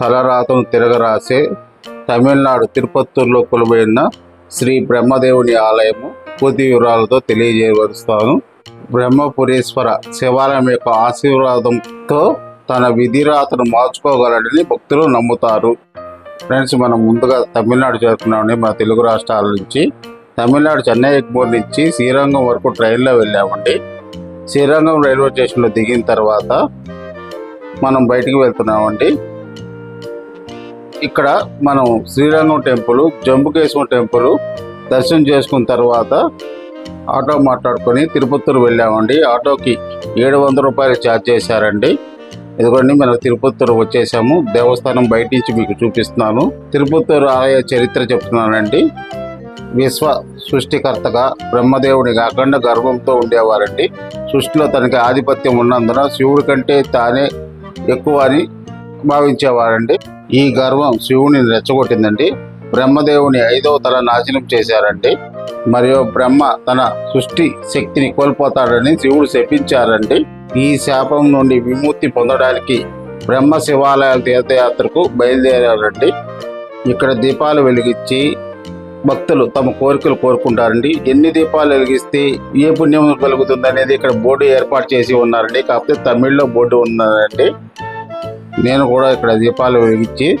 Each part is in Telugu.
తలరాతం తిరగరాసే తమిళనాడు తిరుపత్తూరులో కొలువైన శ్రీ బ్రహ్మదేవుని ఆలయము పూర్తి వివరాలతో తెలియజేయవరుస్తాను బ్రహ్మపురేశ్వర శివాలయం యొక్క ఆశీర్వాదంతో తన విధిరాతను మార్చుకోగలడని భక్తులు నమ్ముతారు. ఫ్రెండ్స్ మనం ముందుగా తమిళనాడు చేరుకున్నామని మన తెలుగు రాష్ట్రాల నుంచి తమిళనాడు చెన్నై ఎగ్మోర్ నుంచి శ్రీరంగం వరకు ట్రైన్లో వెళ్ళామండి. శ్రీరంగం రైల్వే స్టేషన్లో దిగిన తర్వాత మనం బయటికి వెళ్తున్నామండి. ఇక్కడ మనం శ్రీరంగం టెంపుల్ జంబుకేశ్వర టెంపుల్ దర్శనం చేసుకున్న తర్వాత ఆటో మాట్లాడుకొని తిరుపత్తూరు వెళ్ళామండి. ఆటోకి ఏడు వందల రూపాయలు ఛార్జ్ చేశారండి. ఇదిగోండి మనం తిరుపత్తూరు వచ్చేసాము. దేవస్థానం బయట నుంచి మీకు చూపిస్తున్నాను. తిరుపత్తూరు ఆలయ చరిత్ర చెప్తున్నానండి. విశ్వ సృష్టికర్తగా బ్రహ్మదేవుని అఖండ గర్వంతో ఉండేవారండి. సృష్టిలో తనకి ఆధిపత్యం ఉన్నందున శివుడి కంటే తానే ఎక్కువ అని భావించేవారండి. ఈ గర్వం శివుని రెచ్చగొట్టిందండి. బ్రహ్మదేవుని ఐదవ తల నాశనం చేశారండి. మరియు బ్రహ్మ తన సృష్టి శక్తిని కోల్పోతాడని శివుడు శపించారండి. ఈ శాపం నుండి విముక్తి పొందడానికి బ్రహ్మ శివాలయాల తీర్థయాత్రకు బయలుదేరారండి. ఇక్కడ దీపాలు వెలిగించి భక్తులు తమ కోరికలు కోరుకుంటారండి. ఎన్ని దీపాలు వెలిగిస్తే ఏ పుణ్యం కలుగుతుంది అనేది ఇక్కడ బోర్డు ఏర్పాటు చేసి ఉన్నారండి. కాకపోతే తమిళ్ళో బోర్డు ఉన్నారండి నేను కూడా ఇక్కడ దీపాలు వెలిగించి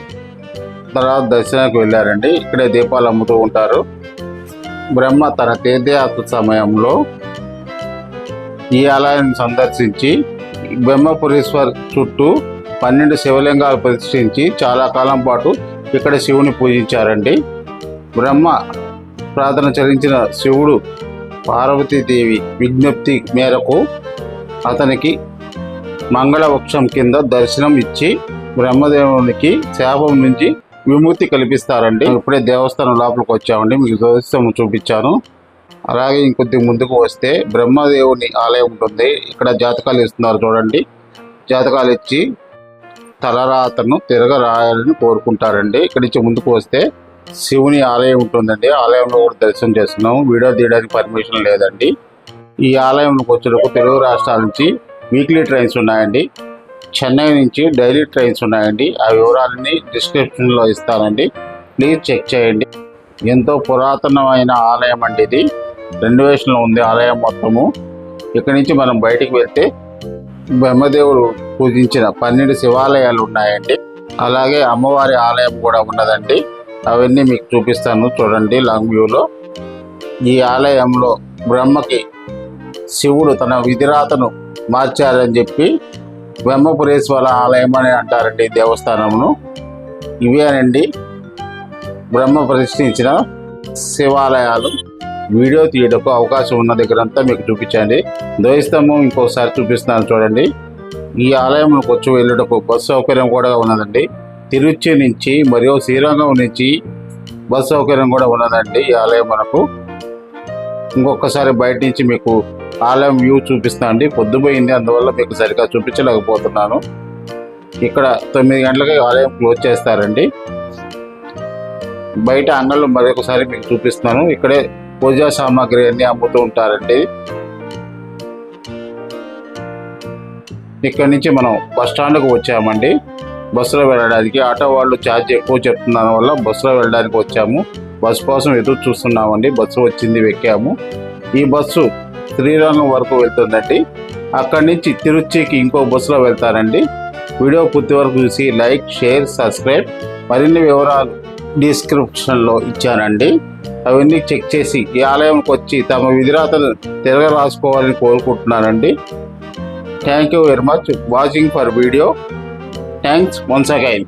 తర్వాత దర్శనానికి వెళ్ళారండి. ఇక్కడే దీపాలు అమ్ముతూ ఉంటారు. బ్రహ్మ తన తీర్థయాత్ర సమయంలో ఈ ఆలయాన్ని సందర్శించి బ్రహ్మపురేశ్వర్ చుట్టూ పన్నెండు శివలింగాలు ప్రతిష్ఠించి చాలా కాలం పాటు ఇక్కడ శివుని పూజించారండి. బ్రహ్మ ప్రార్థన చరించిన శివుడు పార్వతీదేవి విజ్ఞప్తి మేరకు అతనికి మంగళవృక్షం కింద దర్శనం ఇచ్చి బ్రహ్మదేవునికి శాపం నుంచి విముక్తి కల్పిస్తారండి. ఇప్పుడే దేవస్థానం లోపలికి వచ్చామండి. మీకు దేవస్థానం చూపించాను. అలాగే ఇంకొద్ది ముందుకు వస్తే బ్రహ్మదేవుని ఆలయం ఉంటుంది. ఇక్కడ జాతకాలు ఇస్తున్నారు చూడండి. జాతకాలు ఇచ్చి తలరాతను తిరగరాయాలని కోరుకుంటారండి. ఇక్కడి నుంచి ముందుకు వస్తే శివుని ఆలయం ఉంటుందండి. ఆలయంలో కూడా దర్శనం చేస్తున్నాము. వీడియో తీయడానికి పర్మిషన్ లేదండి. ఈ ఆలయంలోకి వచ్చేటప్పుడు తెలుగు రాష్ట్రాల నుంచి వీక్లీ ట్రైన్స్ ఉన్నాయండి. చెన్నై నుంచి డైలీ ట్రైన్స్ ఉన్నాయండి. ఆ వివరాలని డిస్క్రిప్షన్లో ఇస్తానండి. ప్లీజ్ చెక్ చేయండి. ఎంతో పురాతనమైన ఆలయం అండి ఇది. రెనోవేషన్లో ఉంది ఆలయం మొత్తము. ఇక్కడి నుంచి మనం బయటికి వెళ్తే బ్రహ్మదేవుడు పూజించిన పన్నెండు శివాలయాలు ఉన్నాయండి. అలాగే అమ్మవారి ఆలయం కూడా ఉన్నదండి. అవన్నీ మీకు చూపిస్తాను చూడండి లాంగ్ వ్యూలో. ఈ ఆలయంలో బ్రహ్మకి శివుడు తన విధిరాతను మార్చారని చెప్పి బ్రహ్మపురేశ్వర ఆలయం అని అంటారండి దేవస్థానమును. ఇవేనండి బ్రహ్మ ప్రతిష్ఠించిన శివాలయాలు. వీడియో తీయటకు అవకాశం ఉన్న దగ్గర అంతా మీకు చూపించండి. ద్వైస్తంభం ఇంకోసారి చూపిస్తున్నాను చూడండి. ఈ ఆలయంలోకి వచ్చి వెళ్ళటకు బస్సు సౌకర్యం కూడా ఉన్నదండి. తిరుచి నుంచి మరియు శ్రీరంగం నుంచి బస్సు సౌకర్యం కూడా ఉన్నదండి ఈ ఆలయం మనకు. ఇంకొకసారి బయట నుంచి మీకు ఆలయం వ్యూ చూపిస్తాను అండి. పొద్దుపోయింది అందువల్ల మీకు సరిగ్గా చూపించలేకపోతున్నాను. ఇక్కడ తొమ్మిది గంటలకి ఆలయం క్లోజ్ చేస్తారండి. బయట అంగళ్ళు మరొకసారి మీకు చూపిస్తాను ఇక్కడే పూజా సామాగ్రి అన్ని అమ్ముతూ ఉంటారండి. ఇక్కడ నుంచి మనం బస్ స్టాండ్కు వచ్చామండి. బస్సులో వెళ్ళడానికి ఆటో వాళ్ళు ఛార్జ్ ఎక్కువ చెప్తున్న వల్ల బస్సులో వెళ్ళడానికి వచ్చాము. బస్సు కోసం ఎదురు చూస్తున్నామండి. బస్సు వచ్చింది ఎక్కాము ఈ బస్సు శ్రీరంగం వరకు వెళ్తుందండి. అక్కడి నుంచి తిరుచికి ఇంకో బస్సులో వెళ్తారండి. వీడియో పూర్తి వరకు చూసి లైక్ షేర్ సబ్స్క్రైబ్ మరిన్ని వివరాలు డిస్క్రిప్షన్లో ఇచ్చానండి. అవన్నీ చెక్ చేసి ఈ ఆలయంకి వచ్చి తమ విధిరాతలు తిరగ రాసుకోవాలని కోరుకుంటున్నానండి. Thank you very much. Watching for video. Thanks once again.